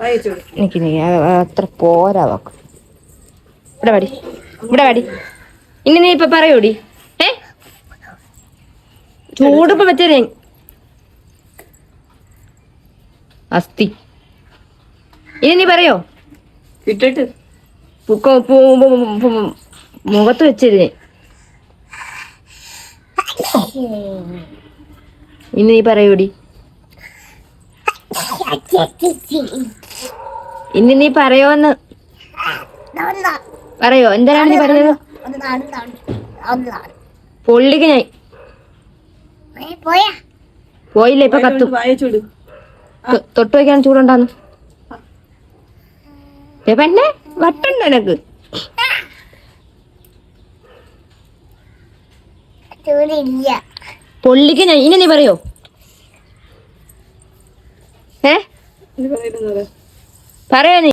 എനിക്ക് നീ അത്ര പോരാ വാക്ക്. ഇവിടെ വാടി. ഇവിടെ വാടി. ഇനി നീ ഇപ്പൊ പറയൂടി. ഏ? ചൂടിപ്പോ വെച്ചേ അസ്ഥി. ഇനി നീ പറയോ? ഇട്ടിട്ട്. മുഖത്ത് വെച്ചിരുന്നേ. ഇനി നീ പറയൂടി. ഇനി നീ പറയോന്ന് പറയോ? എന്തിനാണ് നീ പറഞ്ഞത്? പൊള്ളിക്ക് ഞാൻ പോയാ പോയില്ല ഇപ്പൊ കത്തും. തൊട്ട് വയ്ക്കാൻ ചൂടുണ്ടാന്ന്. പെണ്ണെ വട്ടുണ്ട് എനക്ക് ചൂടില്ല. പൊള്ളിക്ക് ഞാൻ ഇനി നീ പറയോ? ഏ? പറയുന്നത് നീ.